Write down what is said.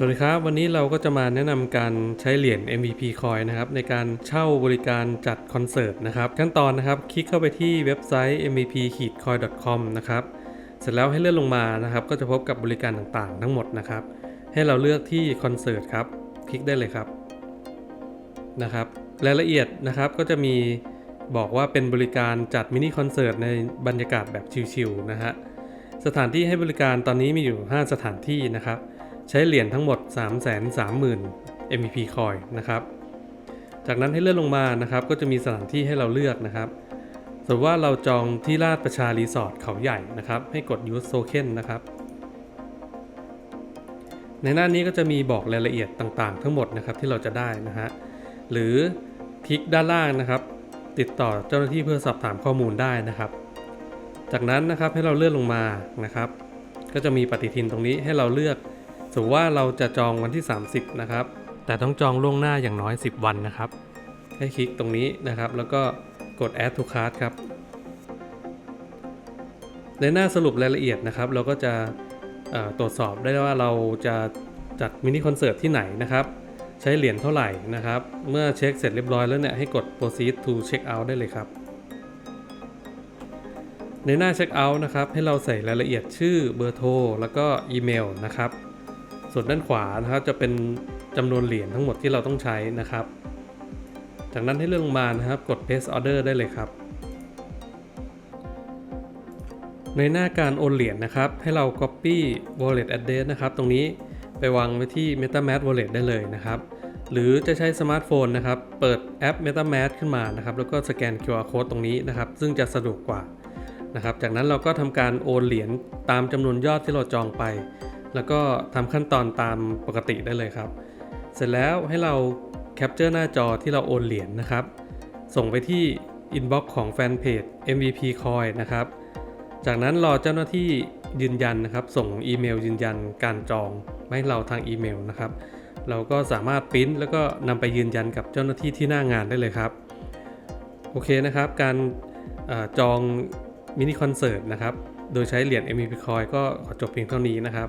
สวัสดีครับ วันนี้เราก็จะมาแนะนำการใช้เหรียญ MVP Coin นะครับในการเช่าบริการจัดคอนเสิร์ตนะครับขั้นตอนนะครับคลิกเข้าไปที่เว็บไซต์ mvp-coin.com นะครับเสร็จแล้วให้เลื่อนลงมานะครับ ก็จะพบกับบริการต่างๆ ทั้งหมดนะครับ ให้เราเลือกที่คอนเสิร์ตครับ คลิกได้เลยครับนะครับรายละเอียดนะครับก็จะมีบอกว่าเป็นบริการจัดมินิคอนเสิร์ตในบรรยากาศแบบชิลๆนะฮะสถานที่ให้บริการตอนนี้มีอยู่ 5 สถานที่นะครับ ใช้เหรียญทั้งหมด 330,000 MVP coin นะครับ จากนั้นให้เลื่อนลงมานะครับ ก็จะมีสถานที่ให้เราเลือกนะครับสมมติว่าเราจองที่ลาดประชารีสอร์ทเขาใหญ่นะครับ ให้กด use token นะครับ ในหน้านี้ก็จะมีบอกรายละเอียดต่างๆ ทั้งหมดนะครับที่เราจะได้นะฮะ หรือคลิกด้านล่างนะครับ ติดต่อเจ้าหน้าที่เพื่อสอบถามข้อมูลได้นะครับ จากนั้นนะครับให้เราเลื่อนลงมานะครับ ก็จะมีปฏิทินตรงนี้ให้เราเลือก สมมติว่าเราจะจองวันที่ 30 นะครับ แต่ต้องจองล่วงหน้าอย่างน้อย 10 วันนะครับ ให้คลิกตรงนี้นะครับ แล้วก็กด add to cart ครับ ในหน้าสรุปรายละเอียดนะครับ เราก็จะตรวจสอบได้ว่าเราจะจัดมินิคอนเสิร์ตที่ไหนนะครับ ใช้เหรียญเท่าไหร่นะครับ เมื่อเช็คเสร็จเรียบร้อยแล้วเนี่ยให้กด proceed to check out ได้เลยครับ ในหน้าเช็คเอาท์นะครับ ให้เราใส่รายละเอียดชื่อเบอร์โทรแล้วก็อีเมลนะครับ ส่วนด้านขวานะครับจะเป็นจำนวนเหรียญทั้งหมดที่เราต้องใช้นะครับ จากนั้นให้เลื่อนลงมานะครับกด paste order ได้เลยครับ ในหน้าการโอนเหรียญนะครับ ให้เรา copy wallet address นะครับ ตรงนี้ไปวางไว้ที่ MetaMask wallet ได้เลยนะครับ หรือจะใช้สมาร์ทโฟนนะครับ เปิดแอป MetaMask ขึ้นมานะครับ แล้วก็สแกน QR code ตรงนี้นะครับ ซึ่งจะสะดวกกว่านะครับ จากนั้นเราก็ทำการโอนเหรียญตามจำนวนยอดที่เราจองไป แล้วก็ทำขั้นตอนตามปกติได้เลยครับ เสร็จแล้วให้เราแคปเจอร์หน้าจอที่เราโอนเหรียญนะครับ ส่งไปที่ Inbox ของแฟนเพจ MVP Coin นะครับ จากนั้นรอเจ้าหน้าที่ยืนยันนะครับ ส่งอีเมลยืนยันการจองมาให้เราทางอีเมลนะครับ เราก็สามารถปริ้นแล้วก็นำไปยืนยันกับเจ้าหน้าที่ที่หน้างานได้เลยครับ โอเคนะครับ การออจองมินิคอนเสิร์ตนะครับ โดยใช้เหรียญ MVP Coin ก็ขอจบเพียงเท่านี้นะครับ